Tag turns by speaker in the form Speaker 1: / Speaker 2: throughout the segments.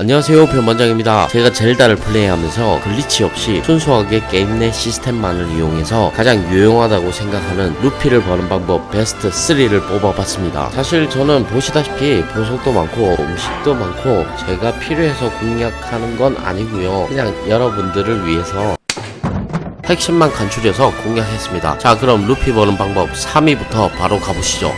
Speaker 1: 안녕하세요 변반장입니다. 제가 젤다를 플레이하면서 글리치 없이 순수하게 게임 내 시스템만을 이용해서 가장 유용하다고 생각하는 루피를 버는 방법 베스트 3를 뽑아봤습니다. 사실 저는 보시다시피 보석도 많고 음식도 많고 제가 필요해서 공략하는 건 아니고요. 그냥 여러분들을 위해서 핵심만 간추려서 공략했습니다. 자 그럼 루피 버는 방법 3위부터 바로 가보시죠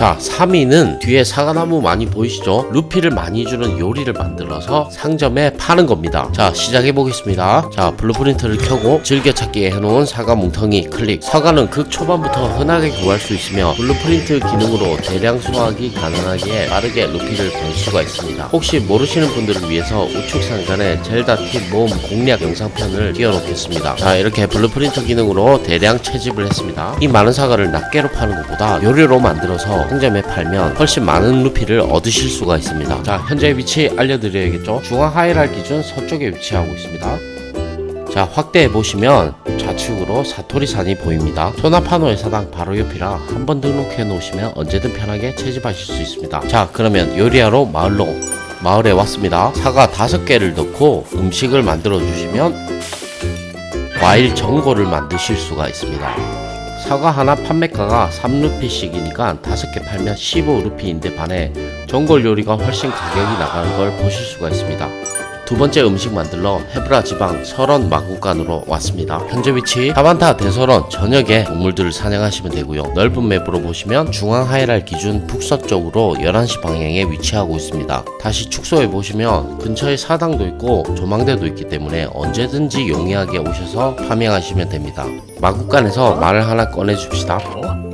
Speaker 1: 자, 3위는 뒤에 사과나무 많이 보이시죠? 루피를 많이 주는 요리를 만들어서 상점에 파는 겁니다. 자, 시작해 보겠습니다. 자, 블루프린트를 켜고 즐겨찾기에 해놓은 사과 뭉텅이 클릭. 사과는 극 초반부터 흔하게 구할 수 있으며 블루프린트 기능으로 대량 수확이 가능하기에 빠르게 루피를 볼 수가 있습니다. 혹시 모르시는 분들을 위해서 우측 상단에 젤다 팁 모음 공략 영상편을 띄워놓겠습니다. 자, 이렇게 블루프린트 기능으로 대량 채집을 했습니다. 이 많은 사과를 낱개로 파는 것보다 요리로 만들어서 상점에 팔면 훨씬 많은 루피를 얻으실 수가 있습니다. 자, 현재 위치 알려드려야겠죠? 중앙 하이랄 기준 서쪽에 위치하고 있습니다. 자, 확대해 보시면 좌측으로 사토리산이 보입니다. 소나파노의 사당 바로 옆이라 한번 등록해 놓으시면 언제든 편하게 채집하실 수 있습니다. 자, 그러면 요리하러 마을로 마을에 왔습니다. 사과 다섯 개를 넣고 음식을 만들어 주시면 과일 전골을 만드실 수가 있습니다. 사과 하나 판매가가 3루피씩이니까 5개 팔면 15루피인데 반해 전골 요리가 훨씬 가격이 나가는 걸 보실 수가 있습니다. 두 번째 음식 만들러 헤브라 지방 설원 마구간으로 왔습니다. 현재 위치 타반타 대설원 저녁에 동물들을 사냥하시면 되고요. 넓은 맵으로 보시면 중앙 하이랄 기준 북서쪽으로 11시 방향에 위치하고 있습니다. 다시 축소해 보시면 근처에 사당도 있고 조망대도 있기 때문에 언제든지 용이하게 오셔서 파밍하시면 됩니다. 마구간에서 말을 하나 꺼내 줍시다.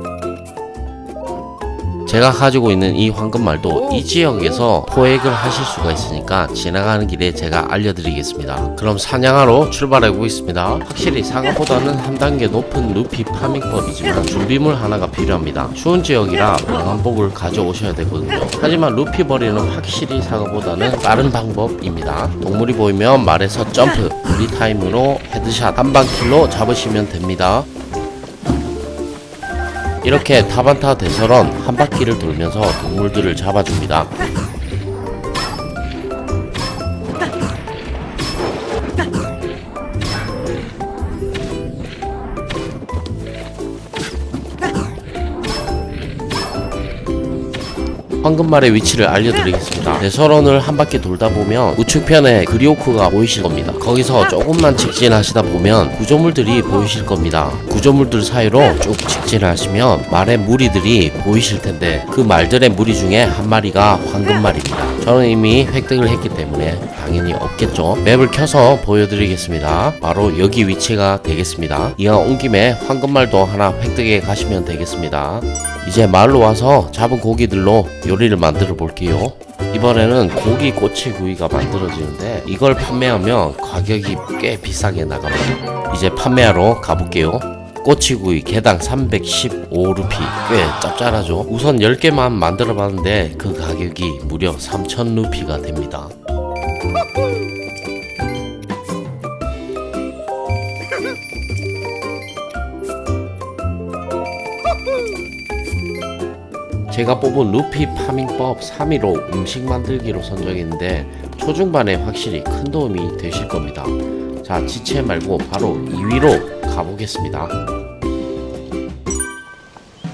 Speaker 1: 제가 가지고 있는 이 황금말도 이 지역에서 포획을 하실 수가 있으니까 지나가는 길에 제가 알려드리겠습니다. 그럼 사냥하러 출발해 보겠습니다. 확실히 사과보다는 한 단계 높은 루피 파밍법이지만 준비물 하나가 필요합니다. 추운 지역이라 방한복을 가져오셔야 되거든요. 하지만 루피 버리는 확실히 사과보다는 빠른 방법입니다. 동물이 보이면 말에서 점프, 리타임으로 헤드샷 한방 킬로 잡으시면 됩니다. 이렇게 타반타 대설원 한 바퀴를 돌면서 동물들을 잡아줍니다. 황금말의 위치를 알려드리겠습니다. 대설원을 한 바퀴 돌다 보면 우측편에 그리오크가 보이실 겁니다. 거기서 조금만 직진하시다 보면 구조물들이 보이실 겁니다. 구조물들 사이로 쭉 직진하시면 말의 무리들이 보이실 텐데 그 말들의 무리 중에 한 마리가 황금말입니다. 저는 이미 획득을 했기 때문에 당연히 없겠죠. 맵을 켜서 보여드리겠습니다. 바로 여기 위치가 되겠습니다. 이왕 온 김에 황금말도 하나 획득해 가시면 되겠습니다. 이제 마을로 와서 잡은 고기들로 요리를 만들어 볼게요. 이번에는 고기 꼬치구이가 만들어지는데 이걸 판매하면 가격이 꽤 비싸게 나갑니다. 이제 판매하러 가볼게요. 꼬치구이 개당 315루피 꽤 짭짤하죠 우선 10개만 만들어 봤는데 그 가격이 무려 3000루피가 됩니다 제가 뽑은 루피 파밍법 3위로 음식 만들기로 선정했는데 초중반에 확실히 큰 도움이 되실 겁니다. 자, 지체 말고 바로 2위로 가보겠습니다.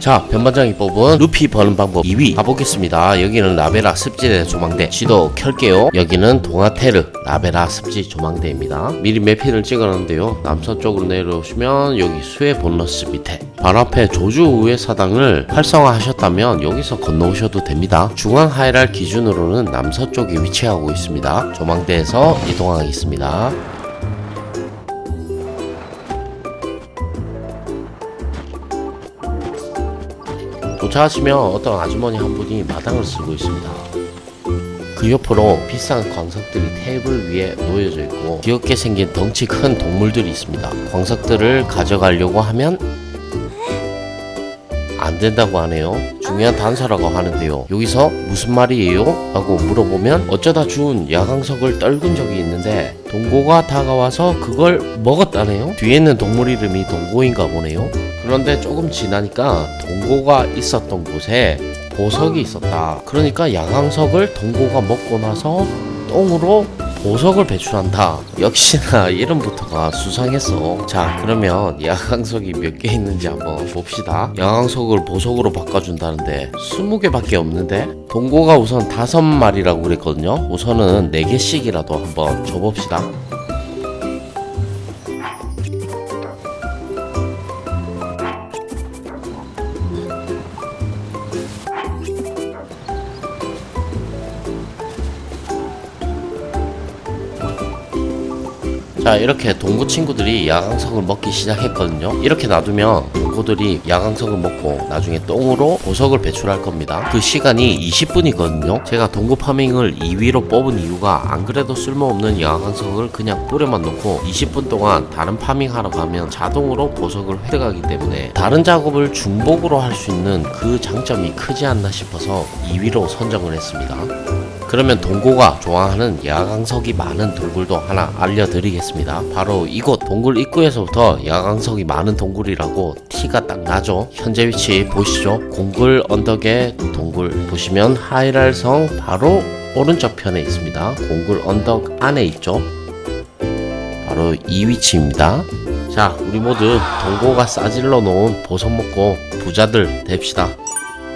Speaker 1: 자, 변반장이 뽑은 루피 버는 방법 2위 가보겠습니다. 여기는 라베라 습지대 조망대. 지도 켤게요. 여기는 동아테르 라베라 습지 조망대입니다. 미리 매핀을 찍어놨는데요. 남서쪽으로 내려오시면 여기 수해 본너스 밑에 바로 앞에 조주 우회 사당을 활성화 하셨다면 여기서 건너오셔도 됩니다. 중앙 하이랄 기준으로는 남서쪽에 위치하고 있습니다. 조망대에서 이동하겠습니다. 도착하시면 어떤 아주머니 한 분이 마당을 쓰고 있습니다. 그 옆으로 비싼 광석들이 테이블 위에 놓여져 있고 귀엽게 생긴 덩치 큰 동물들이 있습니다. 광석들을 가져가려고 하면 안 된다고 하네요. 중요한 단서라고 하는데요. 여기서 무슨 말이에요? 라고 물어보면 어쩌다 주운 야광석을 떨군 적이 있는데 동고가 다가와서 그걸 먹었다네요. 뒤에 있는 동물 이름이 동고인가 보네요. 그런데 조금 지나니까 동고가 있었던 곳에 보석이 있었다. 그러니까 야광석을 동고가 먹고 나서 똥으로 보석을 배출한다. 역시나 이름부터가 수상했어. 자, 그러면 야광석이 몇 개 있는지 한번 봅시다. 야광석을 보석으로 바꿔준다는데 20개밖에 없는데? 동고가 우선 다섯 마리라고 그랬거든요. 우선은 4개씩이라도 한번 줘봅시다. 자 이렇게 동구 친구들이 야광석을 먹기 시작했거든요. 이렇게 놔두면 동구들이 야광석을 먹고 나중에 똥으로 보석을 배출할 겁니다. 그 시간이 20분이거든요. 제가 동구 파밍을 2위로 뽑은 이유가 안 그래도 쓸모없는 야광석을 그냥 뿌려만 놓고 20분 동안 다른 파밍하러 가면 자동으로 보석을 획득하기 때문에 다른 작업을 중복으로 할 수 있는 그 장점이 크지 않나 싶어서 2위로 선정을 했습니다 그러면 동고가 좋아하는 야광석이 많은 동굴도 하나 알려드리겠습니다. 바로 이곳 동굴 입구에서부터 야광석이 많은 동굴이라고 티가 딱 나죠. 현재 위치 보시죠. 공굴 언덕의 동굴 보시면 하이랄성 바로 오른쪽 편에 있습니다. 공굴 언덕 안에 있죠. 바로 이 위치입니다. 자, 우리 모두 동고가 싸질러 놓은 보석 먹고 부자들 됩시다.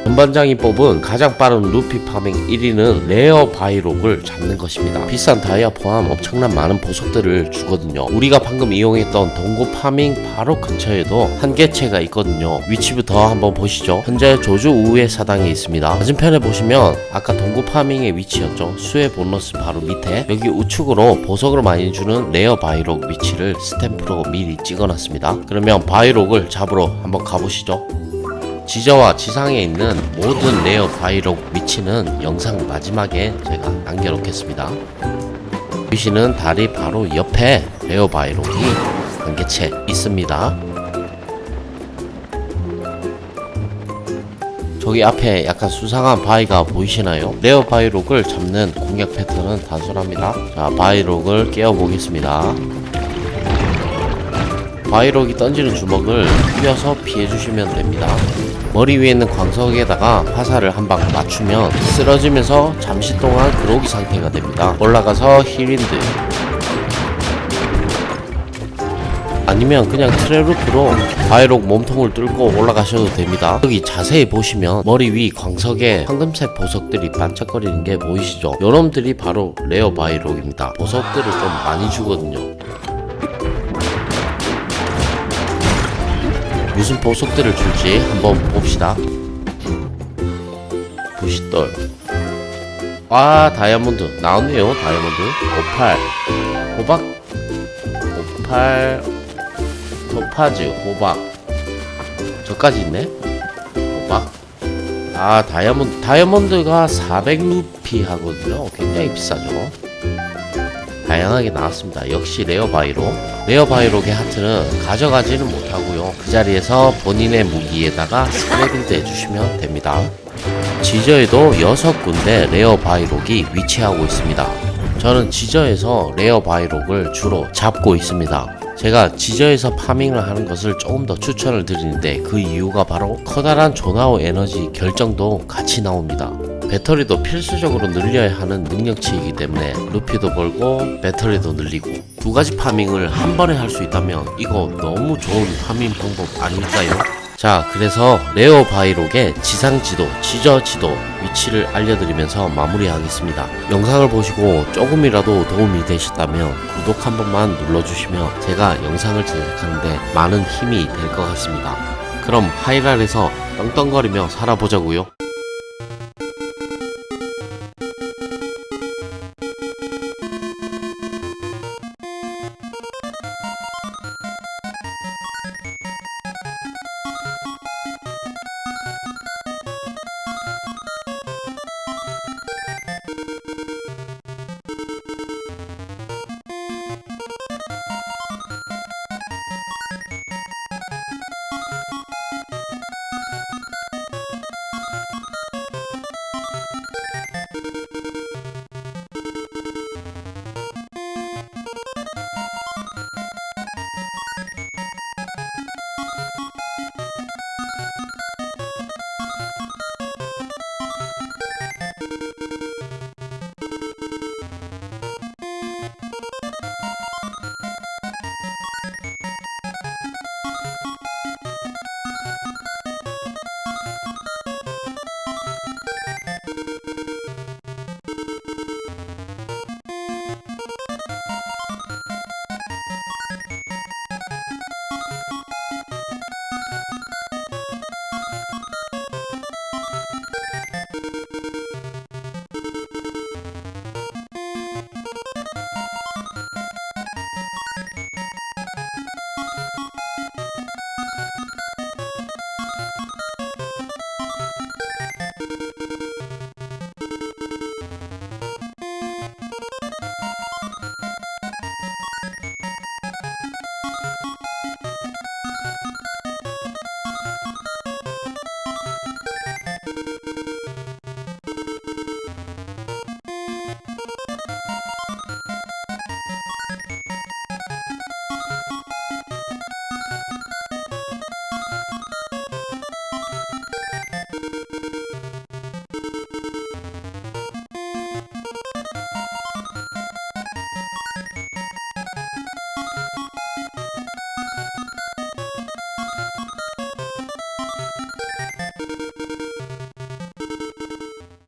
Speaker 1: 전반장이 뽑은 가장 빠른 루피 파밍 1위는 레어 바이록을 잡는 것입니다. 비싼 다이아 포함 엄청난 많은 보석들을 주거든요. 우리가 방금 이용했던 동고 파밍 바로 근처에도 한 개체가 있거든요. 위치부터 한번 보시죠. 현재 조주 우회 사당에 있습니다. 맞은편에 보시면 아까 동고 파밍의 위치였죠. 수의 보너스 바로 밑에 여기 우측으로 보석을 많이 주는 레어 바이록 위치를 스탬프로 미리 찍어놨습니다. 그러면 바이록을 잡으러 한번 가보시죠. 지저와 지상에 있는 모든 레어 바이록 위치는 영상 마지막에 제가 남겨놓겠습니다. 보시는 다리 바로 옆에 레어 바이록이 한 개채 있습니다. 저기 앞에 약간 수상한 바위가 보이시나요? 레어 바이록을 잡는 공략 패턴은 단순합니다. 자, 바이록을 깨워 보겠습니다. 바이록이 던지는 주먹을 휘어서 피해주시면 됩니다. 머리 위에 있는 광석에다가 화살을 한 방 맞추면 쓰러지면서 잠시 동안 그로기 상태가 됩니다. 올라가서 힐윈드 아니면 그냥 트레루프로 바이록 몸통을 뚫고 올라가셔도 됩니다. 여기 자세히 보시면 머리 위 광석에 황금색 보석들이 반짝거리는 게 보이시죠? 요놈들이 바로 레어 바이록입니다. 보석들을 좀 많이 주거든요. 무슨 보석들을 줄지 한번 봅시다. 부싯돌. 아, 다이아몬드. 나왔네요, 다이아몬드. 오팔. 호박. 오팔. 토파즈. 호박. 저까지 있네. 호박. 아, 다이아몬드. 다이아몬드가 400루피 하거든요. 굉장히 비싸죠. 다양하게 나왔습니다. 역시 레어 바이로. 레어 바이록의 하트는 가져가지는 못하고요. 그 자리에서 본인의 무기에다가 스크래빙도 해주시면 됩니다. 지저에도 6군데 레어 바이록이 위치하고 있습니다. 저는 지저에서 레어 바이록을 주로 잡고 있습니다. 제가 지저에서 파밍을 하는 것을 조금 더 추천을 드리는데 그 이유가 바로 커다란 조나우 에너지 결정도 같이 나옵니다. 배터리도 필수적으로 늘려야 하는 능력치이기 때문에 루피도 벌고 배터리도 늘리고 두 가지 파밍을 한 번에 할 수 있다면 이거 너무 좋은 파밍 방법 아닐까요? 자 그래서 레어 바이록의 지상 지도, 지저 지도 위치를 알려드리면서 마무리하겠습니다. 영상을 보시고 조금이라도 도움이 되셨다면 구독 한 번만 눌러주시면 제가 영상을 제작하는데 많은 힘이 될 것 같습니다. 그럼 하이랄에서 떵떵거리며 살아보자고요.